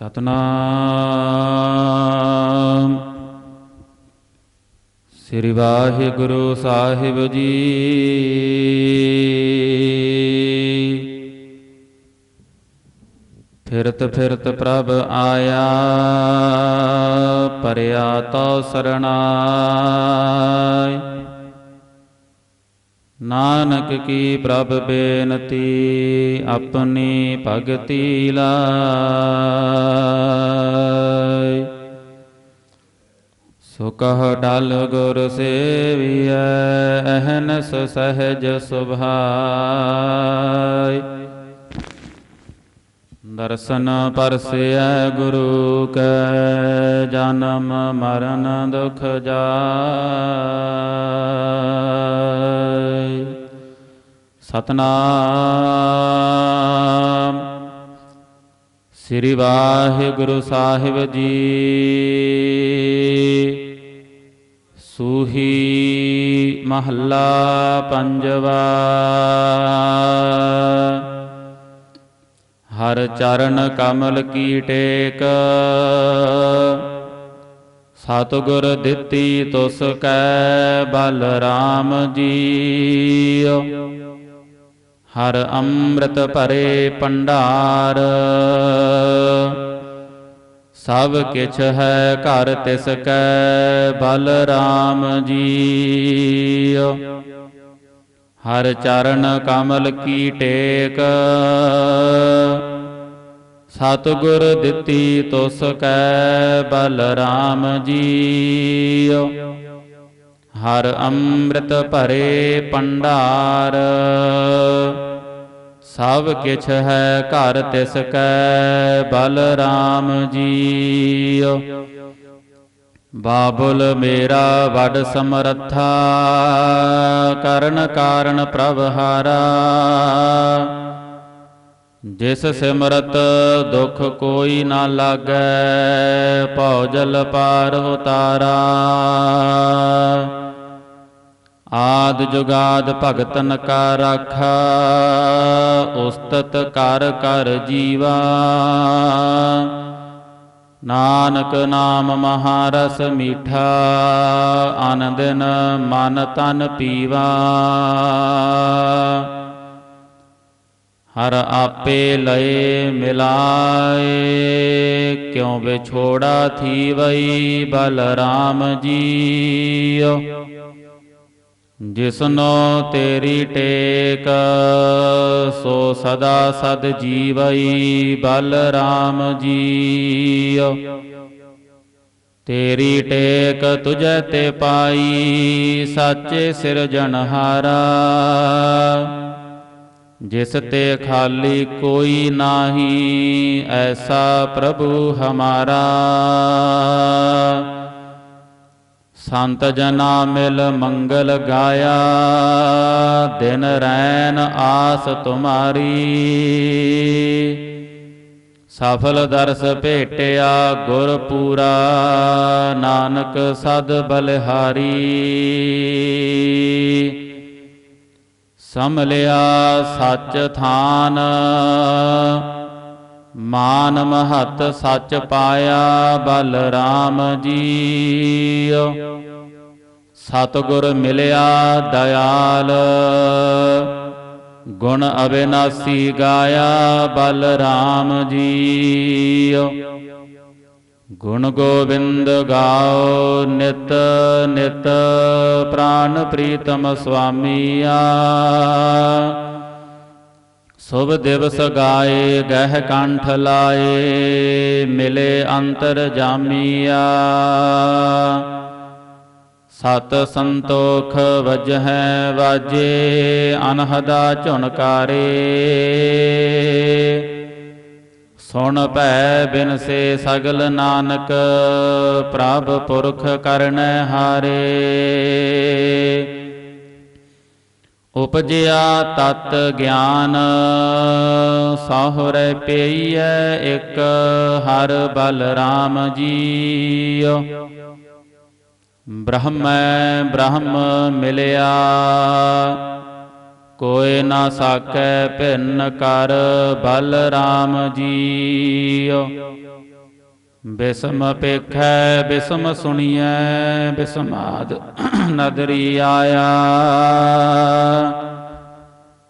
ਸਤਨਾਮ। ਸ੍ਰੀ ਵਾਹਿਗੁਰੂ ਸਾਹਿਬ ਜੀ। ਫਿਰਤ ਫਿਰਤ ਪ੍ਰਭ ਆਇਆ ਪਰਿਆ ਤੋ ਸਰਣਾਇ ਨਾਨਕ ਕੀ ਪ੍ਰਭ ਬੇਨਤੀ, ਆਪਣੀ ਭਗਤੀ ਲਾਇ ਸੋ ਕਹ ਡਲ ਗੁਰ ਸੇਵੀਐ, ਅਹਨਸ ਸਹਜ ਸੁਭਾਇ ਦਰਸ਼ਨ ਪਰਸਿਐ ਗੁਰੂ ਕੈ, ਜਨਮ ਮਰਨ ਦੁਖ ਜਾਇ ਸਤਨਾਮ। ਸ੍ਰੀ ਵਾਹਿਗੁਰੂ ਸਾਹਿਬ ਜੀ। ਸੂਹੀ ਮਹੱਲਾ ਪੰਜਵਾ। ਹਰ ਚਰਨ ਕਮਲ ਕੀ ਟੇਕ। ਸਤਿਗੁਰ ਦਿੱਤੀ ਤੁਸ ਕੈ ਬਲਰਾਮ ਜੀਓ। ਹਰ ਅੰਮ੍ਰਿਤ ਭਰੇ ਭੰਡਾਰ। ਸਭ ਕਿਛ ਹੈ ਘਰ ਤਿਸ ਕੈ ਬਲ ਰਾਮ ਹਰ ਚਰਨ ਕਮਲ ਕੀ ਟੇਕ। ਸਤਿਗੁਰ ਦਿੱਤੀ ਤੁਸ ਕੈ ਬਲਰਾਮ ਰਾਮ ਹਰ ਅੰਮ੍ਰਿਤ ਭਰੇ ਭੰਡਾਰ। ਸਭ ਕਿਛ ਹੈ ਘਰ ਤਿਸ ਕੈ ਬਲ ਰਾਮ ਜੀਉ। ਬਾਬੁਲ ਮੇਰਾ ਵੱਡ ਸਮਰੱਥਾ, ਕਰਨ ਕਾਰਨ ਪ੍ਰਭ ਹਾਰਾ। ਜਿਸ ਸਿਮਰਤ ਦੁਖ ਕੋਈ ਨਾ ਲਾਗੈ, ਭਉ ਜਲ ਪਾਰ ਉਤਾਰਾ। ਆਦ ਜੁਗਾਦ ਭਗਤਨ ਕਾ ਰਾਖਾ, ਉਸਤਤ ਕਰ ਕਰ ਜੀਵਾ। ਨਾਨਕ ਨਾਮ ਮਹਾਰਸ ਮੀਠਾ, ਆਨੰਦਨ ਮਨ ਤਨ ਪੀਵਾ। ਹਰ ਆਪੇ ਲਏ ਮਿਲਾਏ, ਕਿਉ ਵਿਛੋੜਾ ਥੀ ਵਈ ਬਲ ਰਾਮ ਜੀਉ ਜਿਸਨੋ ਤੇਰੀ ਟੇਕ, ਸੋ ਸਦਾ ਸਦ ਜੀਵਈ ਬਲ ਰਾਮ ਜੀਉ। ਤੇਰੀ ਟੇਕ ਤੁਝੈ ਤੇ ਪਾਈ, ਸਾਚੇ ਸਿਰਜਣਹਾਰਾ ਜਿਸ ਤੇ ਖਾਲੀ ਕੋਈ ਨਾਹੀ, ਐਸਾ ਪ੍ਰਭੂ ਹਮਾਰਾ। ਸੰਤ ਜਨਾ ਮਿਲ ਮੰਗਲ ਗਾਇਆ, ਦਿਨ ਰੈਨ ਆਸ ਤੁਮਾਰੀ। ਸਫਲ ਦਰਸ ਭੇਟਿਆ ਗੁਰ ਪੂਰਾ, ਨਾਨਕ ਸਦ ਬਲਿਹਾਰੀ। ਸਮਲਿਆ ਸੱਚ ਥਾਨ ਮਾਨ ਮਹਤ ਸੱਚ ਪਾਇਆ, ਬਲਰਾਮ ਜੀ ਜੀਉ ਸਤਿਗੁਰ ਮਿਲਿਆ ਦਇਆਲ। ਗੁਣ ਅਬਿਨਾਸੀ ਗਾਇਆ, ਬਲਰਾਮ ਜੀ ਗੁਣ ਗੋਬਿੰਦ ਗਾਓ, ਨਿਤ ਨਿਤ ਪ੍ਰਾਨ ਪ੍ਰੀਤਮ ਸੁਆਮੀਆ ਸੁਭ ਦਿਵਸ ਗਾਏ, ਗਹਿ ਕੰਠ ਲਾਏ, ਮਿਲੇ ਅੰਤਰ ਜਾਮੀਆ। ਸਤ ਸੰਤੋਖ ਵਜਹਿ ਵਾਜੇ, ਅਨਹਦਾ ਝੁਨਕਾਰੇ ਸੁਣ ਭੈ ਬਿਨ ਸੇ ਸਗਲ ਨਾਨਕ, ਪ੍ਰਭ ਪੁਰਖ ਕਰਨ ਹਾਰੇ। ਉਪਜਿਆ ਤਤ ਗਿਆਨ ਸਾਹੁਰੇ ਪਈਐ ਇੱਕ ਹਰ ਬਲਰਾਮ ਜੀ ਜੀਉ। ਬ੍ਰਹਮੈ ਬ੍ਰਹਮ ਮਿਲਿਆ ਕੋਇ ਨਾ ਸਾਕੈ ਭਿੰਨ ਕਰ ਬਲਰਾਮ ਜੀ ਜੀਉ। ਬਿਸਮ ਪੇਖੈ ਬਿਸਮ ਸੁਣੀਐ, ਬਿਸਮਾਦ ਨਦਰੀ ਆਇਆ।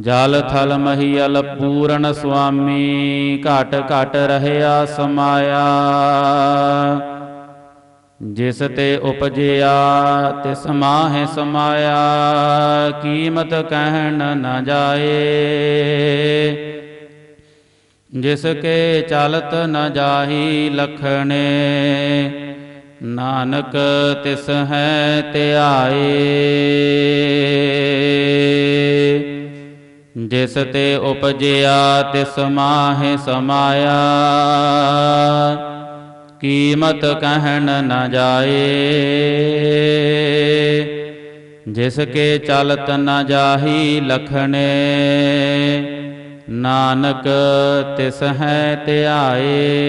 ਜਲ ਥਲ ਮਹੀਲ ਪੂਰਨ ਸੁਆਮੀ, ਘਟ ਘਟ ਰਹਿਆ ਸਮਾਇਆ। ਜਿਸ ਤੇ ਉਪਜਿਆ, ਤਿਸ ਮਾਹਿ ਸਮਾਇਆ। ਕੀਮਤ ਕਹਿਣ ਨ ਜਾਏ। ਜਿਸ ਕੇ ਚਲਤ ਨ ਜਾਹੀ ਲਖਣੇ ਨਾਨਕ ਤਿਸ ਹੈ ਧਿਆਏ। ਜਿਸ ਤੇ ਉਪਜਿਆ, ਤਿਸ ਮਾਹਿ ਸਮਾਇਆ। ਕੀਮਤ ਕਹਿਣ ਨ ਜਾਏ। ਜਿਸ ਕੇ ਚਲਤ ਨ ਜਾਹੀ ਲਖਣੇ। ਨਾਨਕ ਤਿਸ ਹੈ ਧਿਆਏ।